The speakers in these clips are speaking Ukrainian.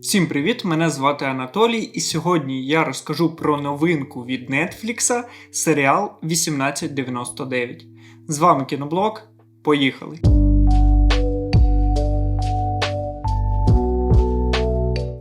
Всім привіт! Мене звати Анатолій, і сьогодні я розкажу про новинку від Netflix серіал 1899. З вами кіноблог. Поїхали!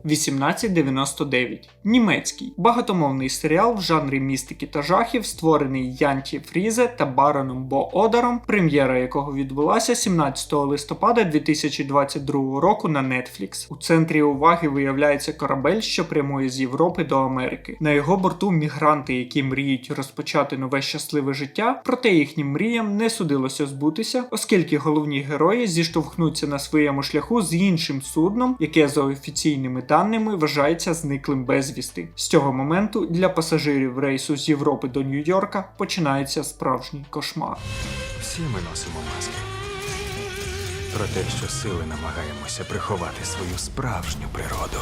«1899» – німецький багатомовний серіал в жанрі містики та жахів, створений Янті Фрізе та Бароном Бо Одаром, прем'єра якого відбулася 17 листопада 2022 року на Netflix. У центрі уваги виявляється корабель, що прямує з Європи до Америки. На його борту мігранти, які мріють розпочати нове щасливе життя, проте їхнім мріям не судилося збутися, оскільки головні герої зіштовхнуться на своєму шляху з іншим судном, яке за офіційними даними вважається зниклим безвісти. З цього моменту для пасажирів рейсу з Європи до Нью-Йорка починається справжній кошмар. Всі ми носимо маски. Про те, що сили намагаємося приховати свою справжню природу.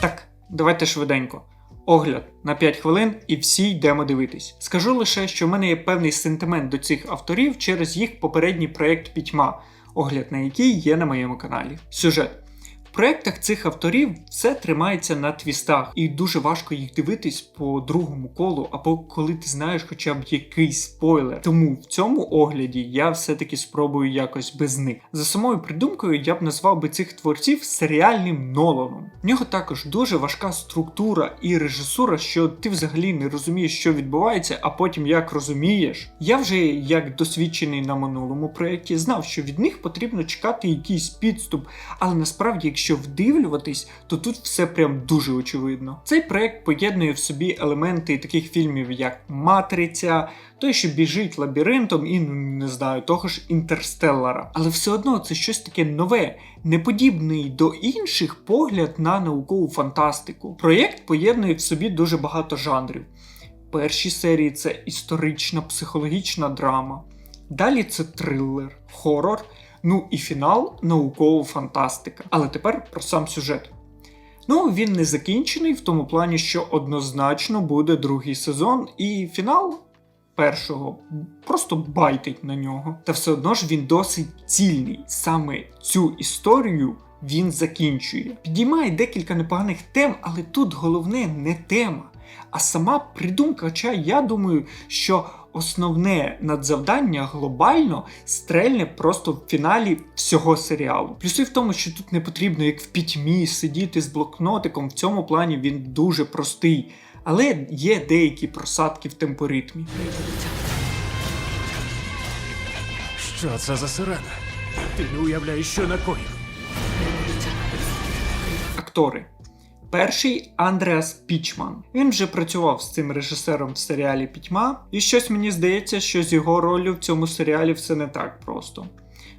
Так, давайте швиденько. Огляд на 5 хвилин і всі йдемо дивитись. Скажу лише, що в мене є певний сентимент до цих авторів через їх попередній проєкт Пітьма, огляд на який є на моєму каналі. Сюжет. Проєктах цих авторів все тримається на твістах, і дуже важко їх дивитись по другому колу, або коли ти знаєш хоча б якийсь спойлер. Тому в цьому огляді я все-таки спробую якось без них. За самою придумкою я б назвав би цих творців серіальним Ноланом. В нього також дуже важка структура і режисура, що ти взагалі не розумієш, що відбувається, а потім як розумієш. Я вже як досвідчений на минулому проєкті знав, що від них потрібно чекати якийсь підступ, але насправді, якщо вдивлюватись, то тут все прям дуже очевидно. Цей проект поєднує в собі елементи таких фільмів, як Матриця, той, що біжить лабіринтом, і ну не знаю, того ж інтерстеллара. Але все одно це щось таке нове, неподібний до інших погляд на наукову фантастику. Проєкт поєднує в собі дуже багато жанрів. Перші серії це історична психологічна драма. Далі це трилер, хорор. Ну і фінал наукова фантастика. Але тепер про сам сюжет. Ну, він не закінчений в тому плані, що однозначно буде другий сезон, і фінал першого просто байтить на нього. Та все одно ж він досить цільний. Саме цю історію він закінчує. Підіймає декілька непоганих тем, але тут головне не тема, а сама придумка. Хоча я думаю, що основне надзавдання глобально стрельне просто в фіналі всього серіалу. Плюси в тому, що тут не потрібно, як в пітьмі, сидіти з блокнотиком. В цьому плані він дуже простий. Але є деякі просадки в темпоритмі. Що це за сирена? Ти не уявляєш, що накоїв. Актори. Перший Андреас Пічман. Він вже працював з цим режисером в серіалі Пітьма, і щось мені здається, що з його ролью в цьому серіалі все не так просто.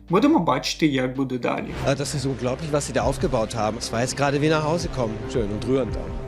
Будемо бачити, як буде далі. Das ist unglaublich, was sie da aufgebaut haben. Es war jetzt gerade wie nach Hause kommen. Schön und rührend auch.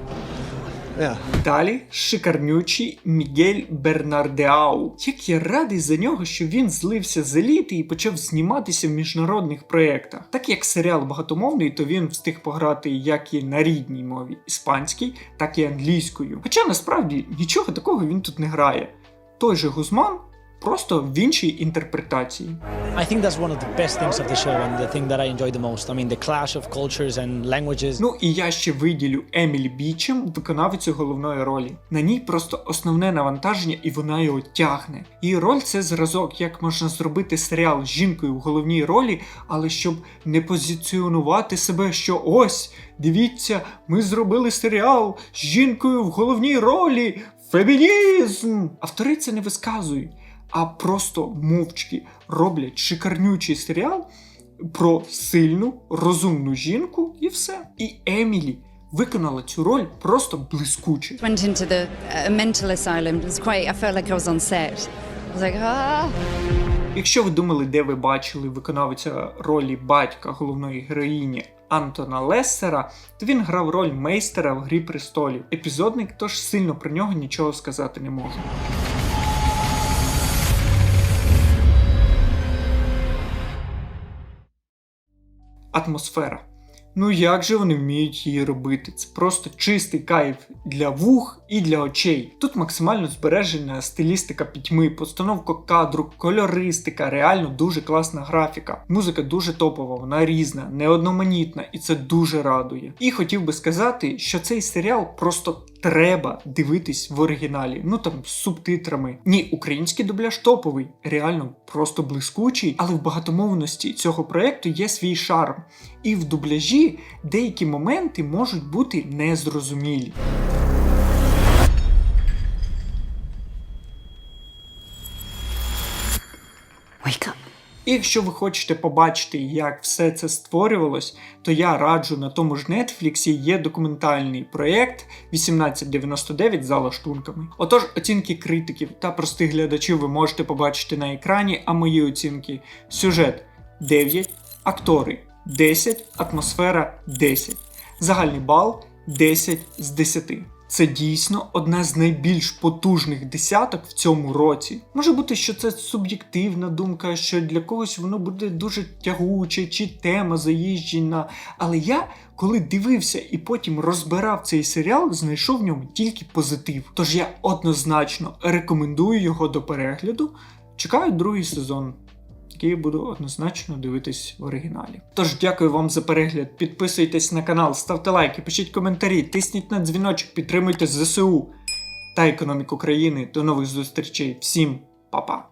Ja. Далі шикарнючий Мігель Бернардеау. Як я радий за нього, що він злився з еліти і почав зніматися в міжнародних проєктах. Так як серіал багатомовний, то він встиг пограти як і на рідній мові іспанській, так і англійською. Хоча насправді нічого такого він тут не грає. Той же Гузман просто в іншій інтерпретації. I think that's one of the best things of the show and the thing that I enjoy the most. I mean, the clash of cultures and languages. Ну і я ще виділю Емілі Бічем, виконавицю головної ролі. На ній просто основне навантаження, і вона його тягне. Її роль це зразок, як можна зробити серіал з жінкою в головній ролі, але щоб не позиціонувати себе, що ось, дивіться, ми зробили серіал з жінкою в головній ролі. Фемінізм! Автори це не висказують, а просто мовчки роблять шикарнючий серіал про сильну, розумну жінку і все. І Емілі виконала цю роль просто блискуче. went into the uh, mental asylum. It was quite. I felt like I was on set. I was like, ah. Якщо ви думали, де ви бачили виконавця ролі батька головної героїні Антона Лессера, то він грав роль мейстера в Грі престолів. Епізодник, тож сильно про нього нічого сказати не можу. Атмосфера. Ну як же вони вміють її робити? Це просто чистий кайф для вух і для очей. Тут максимально збережена стилістика пітьми, постановка кадру, кольористика, реально дуже класна графіка. Музика дуже топова, вона різна, неодноманітна, і це дуже радує. І хотів би сказати, що цей серіал просто треба дивитись в оригіналі. Ну там з субтитрами. Ні, український дубляж топовий, реально просто блискучий, але в багатомовності цього проекту є свій шарм. І в дубляжі деякі моменти можуть бути незрозумілі. І якщо ви хочете побачити, як все це створювалось, то я раджу на тому ж Нетфліксі є документальний проєкт 1899 за лаштунками. Отож, оцінки критиків та простих глядачів ви можете побачити на екрані, а мої оцінки сюжет 9, актори 10, атмосфера 10, загальний бал 10 з 10. Це дійсно одна з найбільш потужних десяток в цьому році. Може бути, що це суб'єктивна думка, що для когось воно буде дуже тягуче, чи тема заїжджена. Але я, коли дивився і потім розбирав цей серіал, знайшов в ньому тільки позитив. Тож я однозначно рекомендую його до перегляду. Чекаю другий сезон. Який буду однозначно дивитись в оригіналі. Тож дякую вам за перегляд. Підписуйтесь на канал, ставте лайки, пишіть коментарі, тисніть на дзвіночок, підтримуйте ЗСУ та економіку країни. До нових зустрічей. Всім па-па!